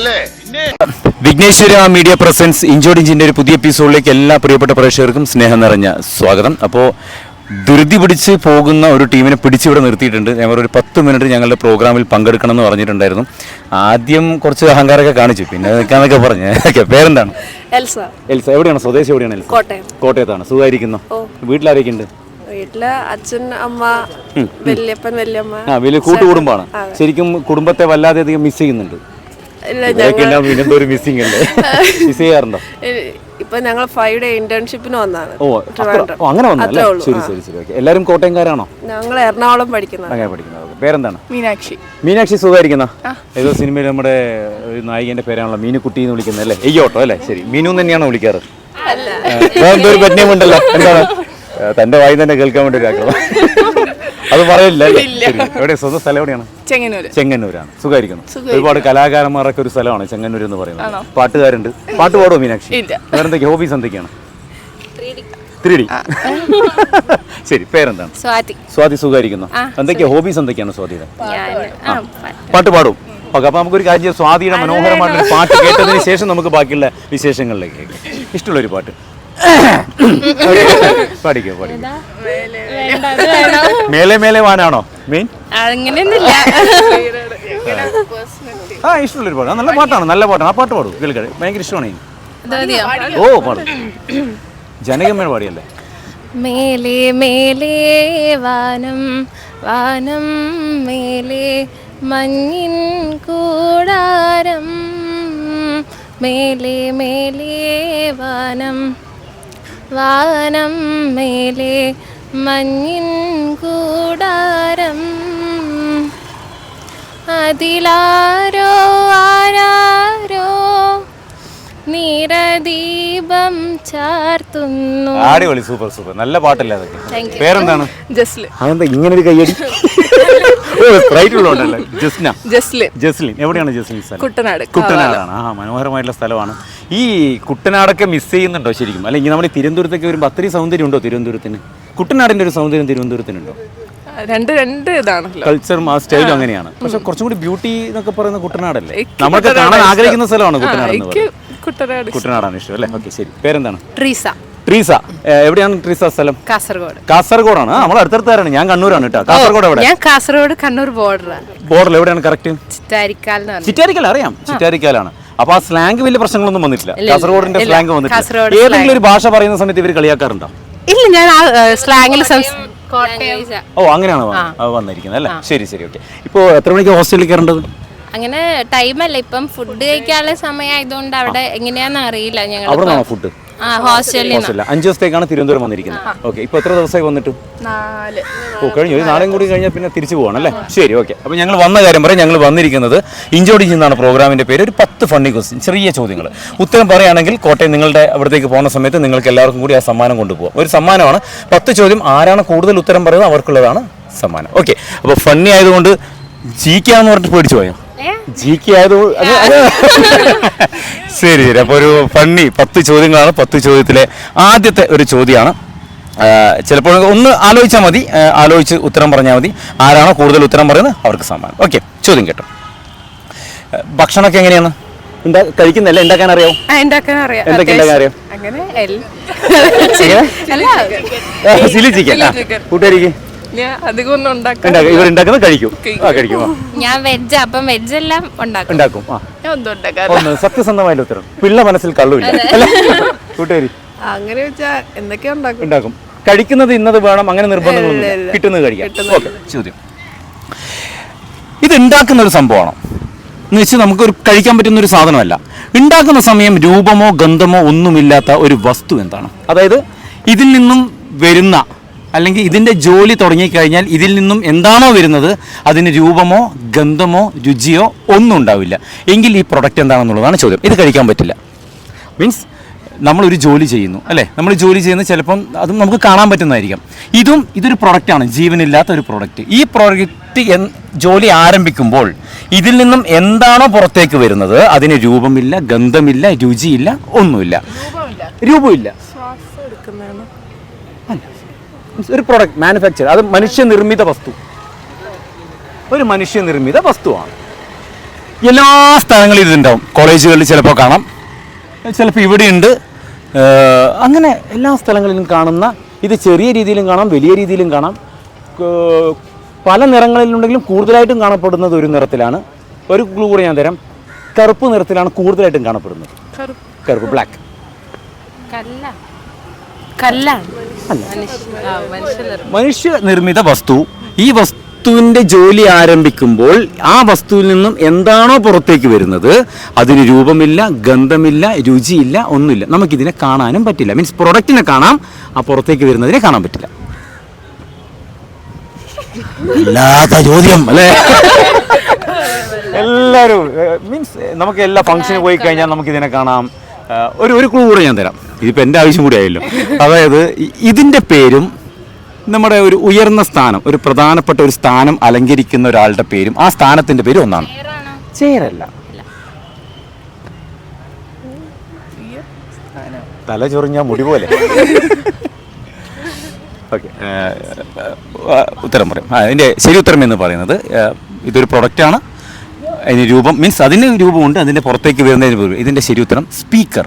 അല്ലേ? Vighneshwara media presence ഇഞ്ചോടിഞ്ചിന്റെ ഒരു പുതിയ എപ്പിസോഡിലേക്ക് എല്ലാ പ്രിയപ്പെട്ട പ്രേക്ഷകർക്കും സ്നേഹം നിറഞ്ഞ സ്വാഗതം. അപ്പോൾ ധൃതി പിടിച്ച് പോകുന്ന ഒരു ടീമിനെ പിടിച്ചിവിടെ നിർത്തിയിട്ടുണ്ട്. ഞങ്ങൾ ഒരു പത്ത് മിനിറ്റ് ഞങ്ങളുടെ പ്രോഗ്രാമിൽ പങ്കെടുക്കണം എന്ന് പറഞ്ഞിട്ടുണ്ടായിരുന്നു. ആദ്യം കുറച്ച് അഹങ്കാരമൊക്കെ കാണിച്ചു. പിന്നെ നിൽക്കാന്നൊക്കെ പറഞ്ഞു. ഓക്കെ പേരെന്താണ്? എൽസ. എൽസ. എവിടെയാണ്? സ്വദേശം എവിടെയാണ് എൽസ? കോട്ടയം. കോട്ടയത്താണ്. സുഖമായിരിക്കുന്നു? വീട്ടിലാരൊക്കെ ഉണ്ട് വീട്ടിൽ അച്ഛൻ അമ്മ വല്യപ്പൻ വല്യമ്മ. ആ വലിയ കൂട്ടുകുടുംബമാണ്. ശരിക്കും കുടുംബത്തെ വല്ലാതെ അധികം മിസ് ചെയ്യുന്നുണ്ട്. ഒരു മിസ്സിംഗ് അല്ലേ? മിസ് ചെയ്യാറുണ്ടോ? ഇപ്പൊ ഞങ്ങൾ ഫൈവ് ഡേ ഇന്റേൺഷിപ്പിന് വന്നാണ്. ഓ അങ്ങനെ വന്നല്ലേ ശരി ശരി ശരി. ഓക്കെ എല്ലാവരും കോട്ടയംകാരാണോ? ഞങ്ങൾ എറണാകുളം പഠിക്കുന്നത് അങ്ങനെ പഠിക്കുന്നത് ഓക്കെ പേരെന്താണ്? മീനാക്ഷി. മീനാക്ഷി സുഖമായിരിക്കുന്ന? ഏതോ സിനിമയിൽ നമ്മുടെ ഒരു നായികന്റെ പേരാണല്ലോ മീനുക്കുട്ടി എന്ന് വിളിക്കുന്നത് അല്ലേ? എയ്യോട്ടോ അല്ലേ? ശരി. മീനു തന്നെയാണോ വിളിക്കാറ്? എന്തോ ഒരു പറ്റിയുണ്ടല്ലോ എന്താണ്? തന്റെ വായി തന്നെ കേൾക്കാൻ വേണ്ടി ഒരു ആഗ്രഹം അത് പറയില്ല. എവിടെ സ്വന്തം സ്ഥലം എവിടെയാണ്? ചെങ്ങന്നൂര്. ചെങ്ങന്നൂരാണ്. സുഖമായിരിക്കുന്നു. ഒരുപാട് കലാകാരന്മാരൊക്കെ ഒരു സ്ഥലമാണ് ചെങ്ങന്നൂർ എന്ന് പറയുന്നത്. പാട്ടുകാരുണ്ട്. പാട്ട് പാടുമോ മീനാക്ഷി? വേറെ എന്തൊക്കെയാ ഹോബീസ് എന്തൊക്കെയാണ്? ത്രീ ഡി ശരി പേരെന്താണ്? സ്വാതി. സ്വാതി സുഖമായിരിക്കുന്നു. എന്തൊക്കെയാ? ഹോബീസ് എന്തൊക്കെയാണ് സ്വാതിയുടെ? പാട്ട് പാടും. ഓക്കെ അപ്പൊ നമുക്കൊരു കാര്യം ചെയ്യാം. സ്വാതിയുടെ മനോഹരമായിട്ടുള്ള പാട്ട് കേട്ടതിന് ശേഷം നമുക്ക് ബാക്കിയുള്ള വിശേഷങ്ങളിലേക്ക്. ഇഷ്ടമുള്ള ഒരു പാട്ട്. പാടിക്കോ വേണ്ട, മേലെ മേലെ വാനാണോ? മെയിൻ അങ്ങനെയൊന്നുമില്ല. ആ ഇഷ്ടമുള്ളൊരു പാട്ട് നല്ല പാട്ടാണ് നല്ല പാട്ടാണ്. ആ പാട്ട് പാടും കേൾക്കട്ടെ. ഭയങ്കര ഇഷ്ടമാണ്? ഓ പാടും. ജനകമ്മയുടെ പാടിയല്ലേ? മേലേ മേലേ വാനം വാനം മേലേ മഞ്ഞിൻ കൂടാരം. മേലേ മേലേ വാനം വാനം മേലെ മഞ്ഞിൻ കൂടാരം. അതിലാരോ ആരാരോ നിറദീപം ചാർത്തുന്നു. അടിപൊളി സൂപ്പർ സൂപ്പർ നല്ല പാട്ടല്ലേ അതൊക്കെ? പേരെന്താണ്? ജസ്ലി. അതെന്താ ഇങ്ങനെ ഒരു കയ്യടി? ഓ റൈറ്റ് ഉള്ളതുണ്ടല്ലേ ജസ്ന. ജസ്ലി. ജസ്ലിൻ. എവിടെയാണ് ജസ്ലിൻ സ്ഥലം? കുട്ടനാട് കുട്ടനാടാണ്. ആ മനോഹരമായിട്ടുള്ള സ്ഥലമാണ്. ഈ കുട്ടനാടൊക്കെ മിസ് ചെയ്യുന്നുണ്ടോ ശരിക്കും? അല്ലെങ്കിൽ നമ്മൾ തിരുവനന്തപുരത്തേക്ക് തിരുവനന്തപുരത്തൊക്കെ വരുമ്പോൾ അത്രയും സൗന്ദര്യം ഉണ്ടോ തിരുവനന്തപുരത്തിന്? കുട്ടനാടിന്റെ ഒരു സൗന്ദര്യം തിരുവനന്തപുരത്തിനുണ്ടോ? രണ്ട് രണ്ട് ഇതാണല്ലോ. കൾച്ചറും ആ. സ്റ്റൈലും അങ്ങനെയാണ്. പക്ഷെ കുറച്ചും കൂടി ബ്യൂട്ടി എന്നൊക്കെ പറയുന്ന കുട്ടനാടല്ലേ? നമ്മളൊക്കെ കാണാൻ ആഗ്രഹിക്കുന്ന സ്ഥലമാണ് കുട്ടനാട് കുട്ടനാട് കുട്ടനാടാണ് ഇഷ്ടം അല്ലേ? ഓക്കെ ശരി. പേരെന്താണ്? ട്രീസ. ട്രീസ. എവിടെയാണ് ട്രീസ സ്ഥലം? കാസർഗോഡ്. കാസർഗോഡാണ്. നമ്മൾ അടുത്തടുത്താരാണ്. ഞാൻ കണ്ണൂരാണ് കേട്ടോ. കാസർഗോഡ് എവിടെ? ഞാൻ കാസർഗോഡ് കണ്ണൂർ ബോർഡറാണ് ബോർഡർ എവിടെയാണ് കറക്റ്റ് ചിറ്റാരിക്കാൽ എന്ന് അറിയാം. ചിറ്റാരിക്കാലാണ്. അപ്പൊ ആ സ്ലാങ് വലിയ പ്രശ്നങ്ങളൊന്നും വന്നിട്ടില്ല. കാസർഗോഡിന്റെ സ്ലാങ് വന്നിട്ടില്ല. ഏതെങ്കിലും ഒരു ഭാഷ പറയുന്ന സമയത്ത് ഇവർ കളിയാക്കാറുണ്ടോ? ഇല്ല ഞാൻ സ്ലാങ്ങിൽ ഓ അങ്ങനെയാണ് അത് വന്നിരിക്കുന്നത് അല്ലേ? ശരി ശരി ഓക്കെ. ഇപ്പോൾ എത്ര മണിക്ക് ഹോസ്റ്റലിൽ കയറേണ്ടത്? അങ്ങനെ ടൈമല്ല ഇപ്പം ഫുഡ് കഴിക്കാനുള്ള സമയമായതുകൊണ്ട് അവിടെ എങ്ങനെയാന്ന് അറിയില്ല ഞങ്ങൾ ഫുഡ്? ഹോസ്റ്റലിൽ ഹോസ്റ്റലിൽ അഞ്ച് ദിവസത്തേക്കാണ് തിരുവനന്തപുരം വന്നിരിക്കുന്നത്. ഓക്കെ ഇപ്പൊ എത്ര ദിവസമായി വന്നിട്ട്? നാല്. ഓ കഴിഞ്ഞു. ഒരു നാളെയും കൂടി കഴിഞ്ഞാൽ പിന്നെ തിരിച്ചു പോകണം അല്ലേ? ശരി ഓക്കെ. അപ്പോൾ ഞങ്ങൾ വന്ന കാര്യം പറയാം. ഞങ്ങൾ വന്നിരിക്കുന്നത് ഇഞ്ചോടി എന്നാണ് പ്രോഗ്രാമിന്റെ പേര്. ഒരു പത്ത് ഫണ്ണി ക്വസ്റ്റ്യൻ ചെറിയ ചോദ്യങ്ങൾ. ഉത്തരം പറയുകയാണെങ്കിൽ കോട്ടയം നിങ്ങളുടെ അവിടത്തേക്ക് പോകുന്ന സമയത്ത് നിങ്ങൾക്ക് എല്ലാവർക്കും കൂടി ആ സമ്മാനം കൊണ്ടുപോകാം ഒരു സമ്മാനമാണ്. പത്ത് ചോദ്യം ആരാണ് കൂടുതൽ ഉത്തരം പറയുന്നത് അവർക്കുള്ളതാണ് സമ്മാനം. ഓക്കെ അപ്പോൾ ഫണ്ണി ആയതുകൊണ്ട് ജീക്കാന്ന് പറഞ്ഞിട്ട് പേടിച്ചു പോയോ? ജി കെ അത് ശരി ശരി. അപ്പോൾ ഒരു ഫണ്ണി പത്ത് ചോദ്യങ്ങളാണ് പത്ത് ചോദ്യത്തിലെ ആദ്യത്തെ ഒരു ചോദ്യമാണ് ചിലപ്പോൾ ഒന്ന് ആലോചിച്ചാൽ മതി. ആലോചിച്ച് ഉത്തരം പറഞ്ഞാൽ മതി. ആരാണോ കൂടുതൽ ഉത്തരം പറയുന്നത് അവർക്ക് സമ്മാനം. ഓക്കെ ചോദ്യം കേട്ടോ. ഭക്ഷണമൊക്കെ എങ്ങനെയാണ്? കഴിക്കുന്നല്ല ഉണ്ടാക്കാൻ അറിയാം. കൂട്ടുകാരിക്ക്. ഇവർ ഉണ്ടാക്കുന്നത് കഴിക്കും. ആ കഴിക്കും. ആ. ഞാൻ വെജ് അപ്പം വെജ് എല്ലാം ഉണ്ടാക്കും. ഉണ്ടാക്കും ആ. ഞാൻ ഒന്നും സത്യസന്ധമായിട്ട് ഉത്തരം. പിള്ള മനസ്സിൽ കള്ളുമില്ല. അല്ലേ കൂട്ടുകാരി. അങ്ങനെ വെച്ചാ എന്തൊക്കെയാ ഉണ്ടാക്കും? ഉണ്ടാക്കും. കഴിക്കുന്നത് ഇന്നത് വേണം അങ്ങനെ നിർബന്ധങ്ങളൊന്നും കിട്ടുന്നത് കഴിക്കാം. ഓക്കെ. ചോദ്യം. ഇത് ഉണ്ടാക്കുന്ന ഒരു സംഭവമാണ്. എന്ന് വെച്ചാൽ നമുക്കൊരു കഴിക്കാൻ പറ്റുന്ന ഒരു സാധനമല്ല. ഉണ്ടാക്കുന്ന സമയം രൂപമോ ഗന്ധമോ ഒന്നുമില്ലാത്ത ഒരു വസ്തു എന്താണ്? അതായത് ഇതിൽ നിന്നും വരുന്ന അല്ലെങ്കിൽ ഇതിന്റെ ജോലി തുടങ്ങിക്കഴിഞ്ഞാൽ ഇതിൽ നിന്നും എന്താണോ വരുന്നത് അതിന് രൂപമോ ഗന്ധമോ രുചിയോ ഒന്നും ഉണ്ടാവില്ല. എങ്കിൽ ഈ പ്രൊഡക്റ്റ് എന്താണെന്നുള്ളതാണ് ചോദ്യം. ഇത് കഴിക്കാൻ പറ്റില്ല. മീൻസ് നമ്മളൊരു ജോലി ചെയ്യുന്നു അല്ലേ? നമ്മൾ ജോലി ചെയ്യുന്ന ചിലപ്പം അതും നമുക്ക് കാണാൻ പറ്റുന്നതായിരിക്കാം. ഇതും ഇതൊരു പ്രൊഡക്റ്റാണ് ജീവനില്ലാത്ത ഒരു പ്രൊഡക്റ്റ് ഈ പ്രൊഡക്റ്റ് ജോലി ആരംഭിക്കുമ്പോൾ ഇതിൽ നിന്നും എന്താണോ പുറത്തേക്ക് വരുന്നത് അതിന് രൂപമില്ല ഗന്ധമില്ല രുചിയില്ല ഒന്നുമില്ല. രൂപമില്ല. ഒരു പ്രൊഡക്റ്റ് മാനുഫാക്ചർ അത് മനുഷ്യനിർമ്മിത വസ്തു. ഒരു മനുഷ്യനിർമ്മിത വസ്തുവാണ്. എല്ലാ സ്ഥലങ്ങളിലും ഇതുണ്ടാവും. കോളേജുകളിൽ ചിലപ്പോൾ കാണാം. ചിലപ്പോൾ ഇവിടെയുണ്ട്. അങ്ങനെ എല്ലാ സ്ഥലങ്ങളിലും കാണുന്ന ഇത് ചെറിയ രീതിയിലും കാണാം വലിയ രീതിയിലും കാണാം. പല നിറങ്ങളിലുണ്ടെങ്കിലും കൂടുതലായിട്ടും കാണപ്പെടുന്നത് ഒരു നിറത്തിലാണ്. ഒരു ക്ലൂ കൂടെ ഞാൻ തരാം. കറുപ്പ് നിറത്തിലാണ് കൂടുതലായിട്ടും കാണപ്പെടുന്നത്. കറുപ്പ്. ബ്ലാക്ക് കല്ല. കല്ലാണ്. മനുഷ്യ നിർമ്മിത വസ്തു. ഈ വസ്തുവിന്റെ ജോലി ആരംഭിക്കുമ്പോൾ ആ വസ്തുവിൽ നിന്നും എന്താണോ പുറത്തേക്ക് വരുന്നത് അതിന് രൂപമില്ല ഗന്ധമില്ല രുചിയില്ല ഒന്നുമില്ല. നമുക്കിതിനെ കാണാനും പറ്റില്ല. മീൻസ് പ്രൊഡക്റ്റിനെ കാണാം ആ പുറത്തേക്ക് വരുന്നതിനെ കാണാൻ പറ്റില്ല. അല്ലാത്ത ചോദ്യം അല്ലേ? എല്ലാവരും മീൻസ് നമുക്ക് എല്ലാ ഫംഗ്ഷന് പോയി കഴിഞ്ഞാൽ നമുക്കിതിനെ കാണാം. ഒരു ഒരു ക്ലൂ കൂടെ ഞാൻ തരാം. ഇതിപ്പോൾ എന്റെ ആവശ്യം കൂടി ആയല്ലോ. അതായത് ഇതിന്റെ പേരും നമ്മുടെ ഒരു ഉയർന്ന സ്ഥാനം ഒരു പ്രധാനപ്പെട്ട ഒരു സ്ഥാനം അലങ്കരിക്കുന്ന ഒരാളുടെ പേരും ആ സ്ഥാനത്തിന്റെ പേരും ഒന്നാണ്. ചേരല്ല തല ചൊറിഞ്ഞ മുടി പോലെ. ഓക്കെ ഉത്തരം പറയും. ആ അതിന്റെ ശരി ഉത്തരം എന്ന് പറയുന്നത് ഇതൊരു പ്രൊഡക്റ്റാണ് അതിന് രൂപം മീൻസ് അതിന് രൂപമുണ്ട് അതിന്റെ പുറത്തേക്ക് വരുന്നതിന് രൂപം. ഇതിന്റെ ശരി ഉത്തരം സ്പീക്കർ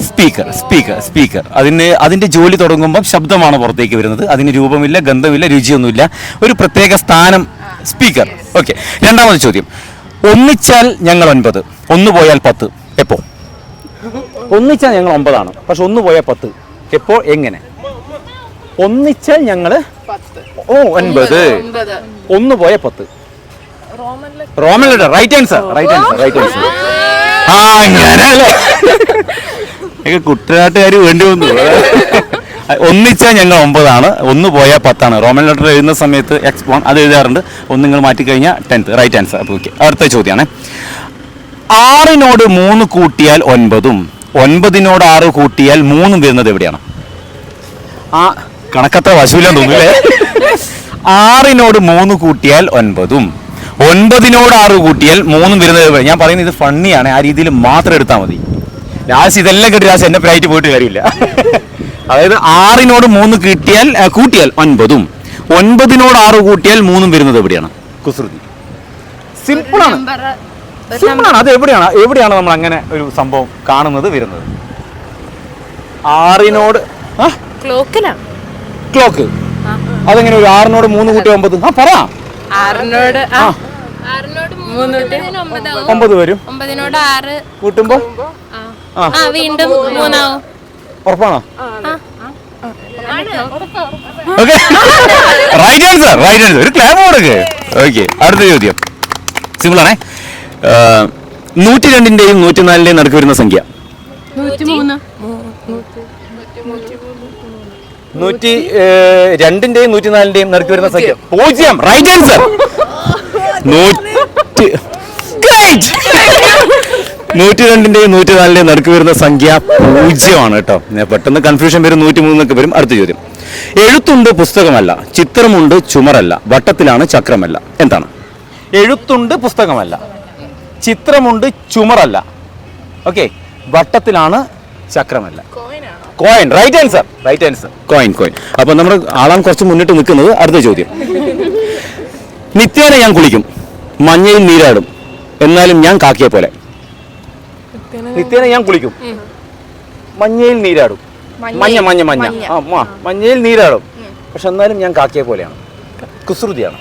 സ്പീക്കർ സ്പീക്കർ സ്പീക്കർ. അതിന് അതിന്റെ ജോലി തുടങ്ങുമ്പം ശബ്ദമാണ് പുറത്തേക്ക് വരുന്നത്. അതിന് രൂപമില്ല ഗന്ധമില്ല രുചിയൊന്നുമില്ല. ഒരു പ്രത്യേക സ്ഥാനം സ്പീക്കർ. ഓക്കെ. രണ്ടാമത് ചോദ്യം. ഒന്നിച്ചാൽ ഞങ്ങൾ ഒൻപത് ഒന്ന് പോയാൽ പത്ത്. എപ്പോ? ഒന്നിച്ചാൽ ഞങ്ങൾ ഒമ്പതാണ്. പക്ഷെ ഒന്ന് പോയാൽ പത്ത്. എപ്പോൾ? എങ്ങനെ? ഒന്നിച്ചാൽ ഞങ്ങൾ ഓ ഒൻപത്. ഒന്ന് പോയ പത്ത്. Roman letter right answer right answer right answer ആ അങ്ങനെ അല്ലേ കുട്ടനാട്ടുകാർ വേണ്ടി വന്നു. ഒന്നിച്ചാൽ ഞങ്ങൾ ഒമ്പതാണ്. ഒന്ന് പോയാൽ പത്താണ്. റോമൻ ലെറ്റർ എഴുതുന്ന സമയത്ത് എക്സ് അത് എഴുതാറുണ്ട്. ഒന്ന് നിങ്ങൾ മാറ്റിക്കഴിഞ്ഞാൽ ടെൻത്ത് റൈറ്റ് ആൻസർ അപ്പോൾ ഓക്കെ അടുത്ത ചോദ്യമാണ്. ആറിനോട് മൂന്ന് കൂട്ടിയാൽ ഒൻപതും. ഒൻപതിനോട് ആറ് കൂട്ടിയാൽ മൂന്നും വരുന്നത് എവിടെയാണ്? ആ കണക്കത്ര വശൂലെന്ന് തോന്നുന്നില്ലേ ആറിനോട് മൂന്ന് കൂട്ടിയാൽ ഒൻപതും. ഒൻപതിനോട് ആറ് കൂട്ടിയാൽ മൂന്നും വരുന്നത് ഞാൻ പറയുന്നത് ഇത് ഫണ്ണിയാണ് ആ രീതിയിൽ മാത്രം എടുത്താൽ മതി. ലാസ്റ്റ് ഇതെല്ലാം കേട്ട് രാശി എന്റെ പ്രൈറ്റ് പോയിട്ട് കാര്യമില്ല. അതായത് ആറിനോട് മൂന്ന് കിട്ടിയാൽ കൂട്ടിയാൽ ഒൻപതും. ഒൻപതിനോട് ആറ് കൂട്ടിയാൽ മൂന്നും വരുന്നത് എവിടെയാണ്? കുസൃതി. സിമ്പിൾ ആണ് സിമ്പിൾ ആണ് അത് എവിടെയാണ്? എവിടെയാണ് നമ്മൾ അങ്ങനെ ഒരു സംഭവം കാണുന്നത് വരുന്നത്? ആറിനോട് ക്ലോക്ക്. അതെങ്ങനെ ഒരു ആറിനോട് മൂന്ന് കൂട്ടി ഒമ്പത്? ആ പറ. ആറിനോട് ആ. ആറിനോട് മൂന്ന് കൂട്ടിയാൽ ഒമ്പതാവും ഒമ്പത് വരും. ഒമ്പതിനോട് ആറ് കൂട്ടുമ്പോ? ആ. വീണ്ടും മൂന്നാവും. ഉറപ്പാണോ? Okay. Right answer right answer ഒരു ക്ലാബ് കൊടുക്ക് ഓക്കെ അടുത്ത ചോദ്യം. സിമ്പിൾ ആണേ. നൂറ്റി രണ്ടിന്റെയും നൂറ്റിനാലിന്റെയും നടക്ക് വരുന്ന സംഖ്യ. നൂറ്റി രണ്ടിന്റെയും നൂറ്റിനാലിന്റെയും നടക്ക് വരുന്ന സംഖ്യ. പൂജ്യം. റൈറ്റ് ആൻസർ നൂറ്റി Great! നൂറ്റി രണ്ടിന്റെയും നൂറ്റി നാലിന്റെയും നടുക്ക് വരുന്ന സംഖ്യ പൂജ്യമാണ് കേട്ടോ. ഞാൻ പെട്ടെന്ന് കൺഫ്യൂഷൻ വരും നൂറ്റി മൂന്നൊക്കെ വരും അടുത്ത ചോദ്യം. എഴുത്തുണ്ട് പുസ്തകമല്ല ചിത്രമുണ്ട് ചുമരല്ല വട്ടത്തിലാണ് ചക്രമല്ല. എന്താണ്? എഴുത്തുണ്ട് പുസ്തകമല്ല ചിത്രമുണ്ട് ചുമറല്ല ഓക്കെ വട്ടത്തിലാണ് ചക്രമല്ല. Coin right answer right answer coin coin അപ്പൊ നമ്മൾ ആളാം കുറച്ച് മുന്നിട്ട് നിൽക്കുന്നത് അടുത്ത ചോദ്യം. നിത്യേന ഞാൻ കുളിക്കും മഞ്ഞയിൽ നീരാടും എന്നാലും ഞാൻ കാക്കിയെ പോലെ. നിത്യേന ഞാൻ കുളിക്കും. മഞ്ഞയിൽ നീരാടും. മഞ്ഞ മഞ്ഞ മഞ്ഞ. ആ മഞ്ഞയിൽ നീരാടും. പക്ഷെ എന്നാലും ഞാൻ കാക്കിയെ പോലെയാണ്. കുസൃതിയാണ്.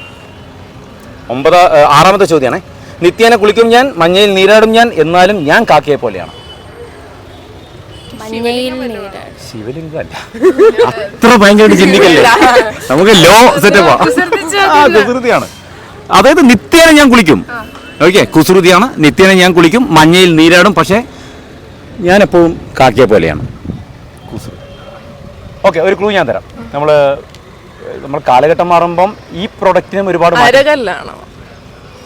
ഒമ്പതാ ആറാമത്തെ ചോദ്യമാണ്. നിത്യേന കുളിക്കും ഞാൻ മഞ്ഞയിൽ നീരാടും ഞാൻ എന്നാലും ഞാൻ കാക്കിയെ പോലെയാണ്. മഞ്ഞയിൽ നീരാട്. ശിവലിംഗമല്ല. അത്ര ഭയങ്കരമായിട്ട് ചിന്തിക്കല്ലേ? നമുക്ക് ലോ സെറ്റപ്പാ കുസൃതിയാണ്. അതായത് നിത്യേന ഞാൻ കുളിക്കും. ഓക്കെ കുസൃതിയാണ്. നിത്യേന ഞാൻ കുളിക്കും. മഞ്ഞയിൽ നീരാടും. പക്ഷേ ഞാൻ എപ്പോഴും കാക്കിയെ പോലെയാണ്. കുസൃതി. ഓക്കെ ഒരു ക്ലൂ ഞാൻ തരാം. നമ്മൾ നമ്മൾ കാലഘട്ടം മാറുമ്പം ഈ പ്രൊഡക്റ്റിനും ഒരുപാട് അരകല്ലാണോ.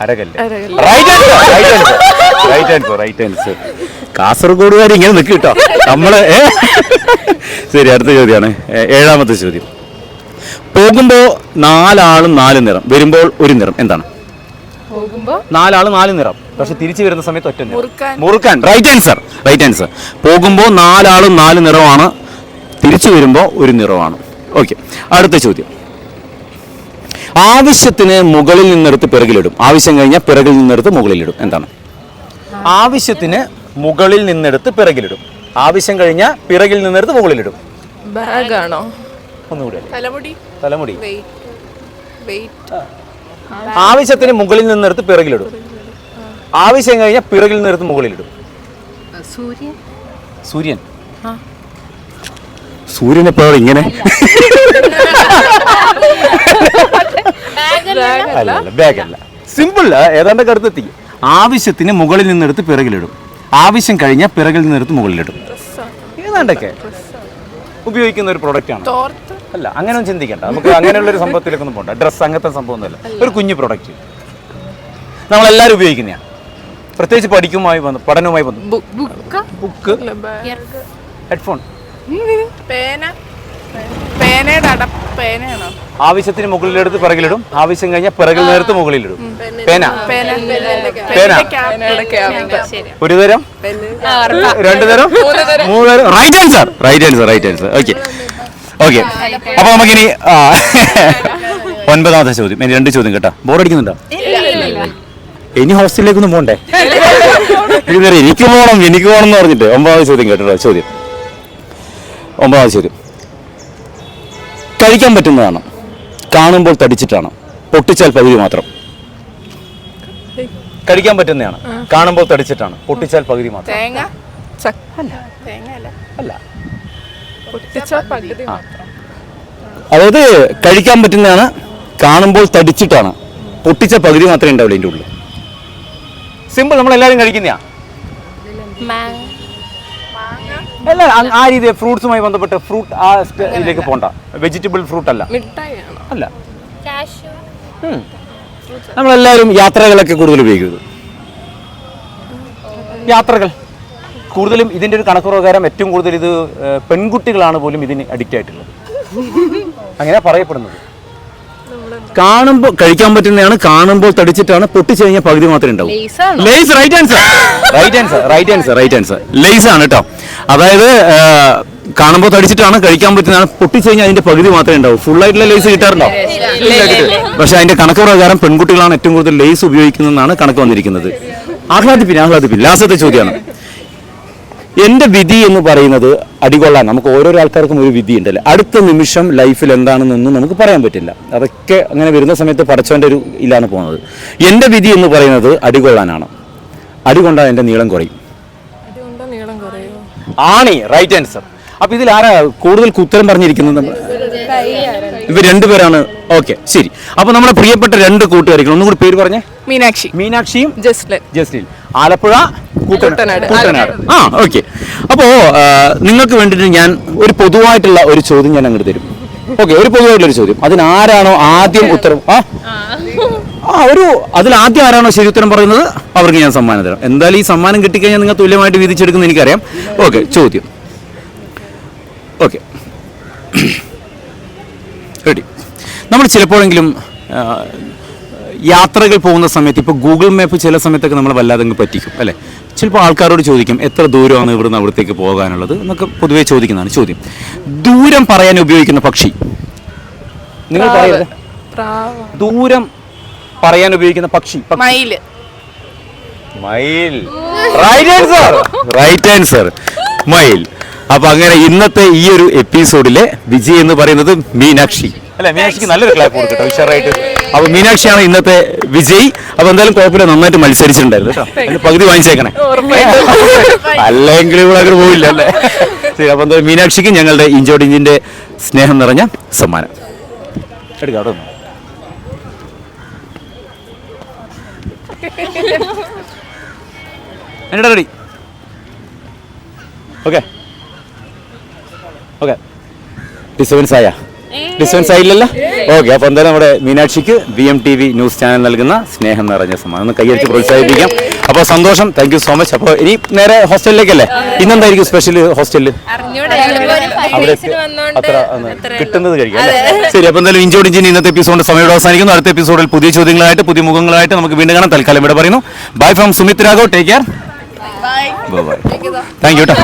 അരകല്ല്. അരകല്ല്. Right answer right answer right answer right answer കാസർഗോഡുകാർ ഇങ്ങനെ നിൽക്കും കേട്ടോ. നമ്മൾ ഏ? ശരി അടുത്ത ചോദ്യമാണ്. ഏഴാമത്തെ ചോദ്യം. പോകുമ്പോൾ നാലാളും നാല് നിറം. വരുമ്പോൾ ഒരു നിറം. എന്താണ്? നാലാൾ നാല് നിറം. പക്ഷെ തിരിച്ചു വരുന്ന സമയത്ത് ഒറ്റ. മുറുക്കാൻ. റൈറ്റ് ആൻസർ റൈറ്റ് ആൻസർ പോകുമ്പോൾ നാലാളും നാല് നിറമാണ്. തിരിച്ചു വരുമ്പോൾ ഒരു നിറമാണ്. ഓക്കെ അടുത്ത ചോദ്യം. ആവശ്യത്തിന് മുകളിൽ നിന്നെടുത്ത് പിറകിലിടും. ആവശ്യം കഴിഞ്ഞാൽ പിറകിൽ നിന്നെടുത്ത് മുകളിലിടും. എന്താണ്? ആവശ്യത്തിന് മുകളിൽ നിന്നെടുത്ത് പിറകിലിടും. ആവശ്യം കഴിഞ്ഞാൽ പിറകിൽ നിന്നെടുത്ത് മുകളിലിടും. ബാഗാണോ? ഒന്നുകൂടെ തലമുടി? തലമുടി. വെയിറ്റ് വെയിറ്റ് ആവശ്യത്തിന് മുകളിൽ നിന്നെടുത്ത് പിറകിലിടും. ആവശ്യം കഴിഞ്ഞാൽ പിറകിൽ നിന്നെടുത്ത് മുകളിലിടും. സൂര്യൻ? സൂര്യൻ. സൂര്യൻ എപ്പോഴും ഇങ്ങനെ? അല്ല അല്ല ബാഗ് അല്ല സിമ്പിൾ ഏതാണ്ടൊക്കെ അടുത്തെത്തി ആവശ്യത്തിന് മുകളിൽ നിന്നെടുത്ത് പിറകിലിടും. ആവശ്യം കഴിഞ്ഞാൽ പിറകിൽ നിന്നെടുത്ത് മുകളിലിടും. ഏതാണ്ടൊക്കെ. ഉപയോഗിക്കുന്ന ഒരു പ്രൊഡക്റ്റ് ആണ്. അല്ല അങ്ങനെ ഒന്നും ചിന്തിക്കണ്ട. നമുക്ക് അങ്ങനെയുള്ള ഒരു സംഭവത്തിലേക്കൊന്നും പോകണ്ട ഡ്രസ്സ് അങ്ങനത്തെ സംഭവമൊന്നുമല്ല. ഒരു കുഞ്ഞു പ്രോഡക്റ്റ് നമ്മളെല്ലാവരും ഉപയോഗിക്കുന്നതാണ് പ്രത്യേകിച്ച് പഠിക്കുമായി വന്ന് പഠനവുമായി വന്നു ബുക്ക? ബുക്ക്. ഹെഡ്ഫോൺ പേന. പേനയുടെ അട പേനയാണോ? ആവശ്യത്തിന് മുകളിലെടുത്ത് പിറകിലിടും. ആവശ്യം കഴിഞ്ഞാൽ പിറകിൽ നേരത്ത് മുകളിലിടും. പേന. പേന. ഒരു തരം? രണ്ടു തരം? മൂന്ന് തരം. Right answer right answer right answer okay okay അപ്പൊ നമുക്കിനി ഒൻപതാമത്തെ ചോദ്യം. ഇനി രണ്ട് ചോദ്യം കേട്ടോ. ബോറടിക്കുന്നുണ്ടോ ഇനി ഹോസ്റ്റലിലേക്കൊന്നും പോണ്ടേ? ഇതുവരെ എനിക്ക് പോകണം എനിക്ക് പോകണം എന്ന് പറഞ്ഞിട്ട് ഒമ്പതാമത്തെ ചോദ്യം കേട്ടോ ചോദ്യം. ഒമ്പതാമത്തെ ചോദ്യം. കഴിക്കാൻ പറ്റുന്നതാണ്. കാണുമ്പോൾ തടിച്ചിട്ടാണ്. പൊട്ടിച്ചാൽ പകുതി മാത്രം. കഴിക്കാൻ പറ്റുന്നതാണ്. കാണുമ്പോൾ തടിച്ചിട്ടാണ്. പൊട്ടിച്ചാൽ പകുതി മാത്രം. തേങ്ങ? അല്ല. അല്ല. അതായത് കഴിക്കാൻ പറ്റുന്നതാണ് കാണുമ്പോൾ തടിച്ചിട്ടാണ്. പൊട്ടിച്ച പകുതി മാത്രമേ ഉണ്ടാവില്ല ഇതിന്റെ ഉള്ളിൽ. സിമ്പിൾ നമ്മൾ എല്ലാവരും കഴിക്കുന്നതാ മാങ്ങ. അല്ല ആ- രീതി ഫ്രൂട്ട്സുമായി ബന്ധപ്പെട്ട് ഫ്രൂട്ട് ആ ഇതിലേക്ക് പോണ്ട. വെജിറ്റബിൾ ഫ്രൂട്ട് അല്ല. അല്ല. നമ്മളെല്ലാവരും യാത്രകളൊക്കെ കൂടുതൽ ഉപയോഗിക്കുന്നത് യാത്രകൾ. കൂടുതലും ഇതിന്റെ ഒരു കണക്ക് പ്രകാരം ഏറ്റവും കൂടുതൽ ഇത് പെൺകുട്ടികളാണ് പോലും ഇതിന് അഡിക്റ്റ് ആയിട്ടുള്ളത് അങ്ങനെ പറയപ്പെടുന്നത്. കാണുമ്പോൾ കഴിക്കാൻ പറ്റുന്നതാണ് കാണുമ്പോൾ തടിച്ചിട്ടാണ് പൊട്ടിച്ചു കഴിഞ്ഞാൽ പകുതി മാത്രമേ ഉണ്ടാവും. ലേസാണോ? Lay's right answer right answer right answer right answer Lay's ആണ് കേട്ടോ. അതായത് കാണുമ്പോൾ തടിച്ചിട്ടാണ് കഴിക്കാൻ പറ്റുന്നതാണ് പൊട്ടിച്ചു കഴിഞ്ഞാൽ അതിന്റെ പകുതി മാത്രമേ ഉണ്ടാവും. ഫുൾ ആയിട്ടുള്ള ലേസ് കിട്ടാറുണ്ടോ? പക്ഷെ അതിന്റെ കണക്ക് പ്രകാരം പെൺകുട്ടികളാണ് ഏറ്റവും കൂടുതൽ ലേസ് ഉപയോഗിക്കുന്നതെന്നാണ് കണക്ക് വന്നിരിക്കുന്നത്. ആഹ്ലാദിപ്പിൻ ആഹ്ലാദിപ്പിൻ. ലാസ്റ്റത്തെ ചോദ്യമാണ്. എന്റെ വിധി എന്ന് പറയുന്നത് അടികൊള്ളാൻ നമുക്ക് ഓരോരോ ആൾക്കാർക്കും ഒരു വിധി ഉണ്ടല്ലേ? അടുത്ത നിമിഷം ലൈഫിൽ എന്താണെന്നൊന്നും നമുക്ക് പറയാൻ പറ്റില്ല. അതൊക്കെ അങ്ങനെ വരുന്ന സമയത്ത് പടച്ചവന്റെ ഒരു ഇല്ലാന്ന് പോകുന്നത്. എന്റെ വിധി എന്ന് പറയുന്നത് അടികൊള്ളാനാണ്. അടികൊണ്ടാൽ എന്റെ നീളം കുറയും. ആണി റൈറ്റ് ആൻസർ അപ്പൊ ഇതിൽ ആരാ കൂടുതൽ ഉത്തരം പറഞ്ഞിരിക്കുന്നത്? നമ്മൾ ഇവർ രണ്ടുപേരാണ്. ഓക്കെ ശരി. അപ്പൊ നമ്മുടെ പ്രിയപ്പെട്ട രണ്ട് കൂട്ടുകാരികൾ ഒന്നും കൂടി പേര് പറഞ്ഞേ. മീനാക്ഷി. മീനാക്ഷിയും ജസ്ലിൻ ജസ്റ്റിൻ. ആലപ്പുഴ കൂട്ടനാട്. ആ ഓക്കെ. അപ്പോ നിങ്ങൾക്ക് വേണ്ടിയിട്ട് ഞാൻ ഒരു പൊതുവായിട്ടുള്ള ഒരു ചോദ്യം ഞാൻ അങ്ങോട്ട് തരും. ഓക്കെ ഒരു പൊതുവായിട്ടുള്ള ഒരു ചോദ്യം. അതിന് ആരാണോ ആദ്യം ഉത്തരം? ആ? ആ ഒരു അതിൽ ആദ്യം ആരാണോ ശരി ഉത്തരം പറയുന്നത്? അവർക്ക് ഞാൻ സമ്മാനം തരാം. എന്തായാലും ഈ സമ്മാനം കിട്ടിക്കഴിഞ്ഞാൽ നിങ്ങൾ തുല്യമായിട്ട് വീതിച്ചെടുക്കുന്ന എനിക്കറിയാം. ഓക്കെ ചോദ്യം. ഓക്കെ. റെഡി നമ്മൾ ചിലപ്പോഴെങ്കിലും യാത്രകൾ പോകുന്ന സമയത്ത് ഇപ്പോൾ ഗൂഗിൾ മാപ്പ് ചില സമയത്തൊക്കെ നമ്മൾ വല്ലാതെ അങ്ങ് പറ്റിക്കും അല്ലേ? ചിലപ്പോൾ ആൾക്കാരോട് ചോദിക്കും എത്ര ദൂരമാണ് ഇവിടുന്ന് അവിടത്തേക്ക് പോകാനുള്ളത്? എന്നൊക്കെ പൊതുവേ ചോദിക്കുന്നതാണ് ചോദ്യം. ദൂരം പറയാൻ ഉപയോഗിക്കുന്ന പക്ഷി. നിങ്ങൾ പറയരുത്. ദൂരം പറയാൻ ഉപയോഗിക്കുന്ന പക്ഷി. മൈൽ മയിൽ. മയിൽ. റൈറ്റ് ആൻസർ റൈറ്റ് ആൻസർ മയിൽ. അപ്പൊ അങ്ങനെ ഇന്നത്തെ ഈ ഒരു എപ്പിസോഡിലെ വിജയ് എന്ന് പറയുന്നത് മീനാക്ഷി. അല്ല മീനാക്ഷിക്ക് നല്ലൊരു ക്ലാപ്പ് കൊടുക്കട്ടെ ഉഷാറായിട്ട്. അപ്പൊ മീനാക്ഷിയാണ് ഇന്നത്തെ വിജയ്. അപ്പൊ എന്തായാലും കുഴപ്പമില്ല നന്നായിട്ട് മത്സരിച്ചിട്ടുണ്ടായിരുന്നു കേട്ടോ. അതിന് പകുതി വാങ്ങിച്ചേക്കണേ. അല്ലെങ്കിൽ ഇവിടെ അങ്ങനെ പോയില്ല അല്ലേ? ശരി അപ്പൊ എന്തായാലും മീനാക്ഷിക്ക് ഞങ്ങളുടെ ഇഞ്ചോടിഞ്ചിന്റെ സ്നേഹം നിറഞ്ഞ സമ്മാനം. എടുക്കാം അവിടെ എന്നിട്ട് റെഡി ഓക്കെ ഓക്കെ ഡിസ്റ്റർബൻസ് ആയ ഡിസ്റ്റർബൻസ് ആയില്ലല്ലോ ഓക്കെ അപ്പോൾ എന്തായാലും നമ്മുടെ മീനാക്ഷിക്ക് V M T V news channel നൽകുന്ന സ്നേഹം നിറഞ്ഞ സമ്മാനം ഒന്ന് കൈയടിച്ച് പ്രോത്സാഹിപ്പിക്കാം. അപ്പോൾ സന്തോഷം. താങ്ക് യു സോ മച്ച് അപ്പോൾ ഇനി നേരെ ഹോസ്റ്റലിലേക്കല്ലേ? ഇന്നെന്തായിരിക്കും സ്പെഷ്യൽ ഹോസ്റ്റലിൽ അവിടെ അത്ര. കിട്ടുന്നത് കഴിക്കാം ശരി അപ്പോൾ എന്തായാലും ഇഞ്ചോടിഞ്ചിന് ഇന്നത്തെ എപ്പിസോഡ് സമയം അവസാനിക്കുന്നു. അടുത്ത എപ്പിസോഡിൽ പുതിയ ചോദ്യങ്ങളായിട്ട് പുതിയ മുഖങ്ങളായിട്ട് നമുക്ക് വീണ്ടും കാണാം. തൽക്കാലം ഇവിടെ പറയുന്നു. Bye from Sumit Raghav take care bye bye thank you കേട്ടോ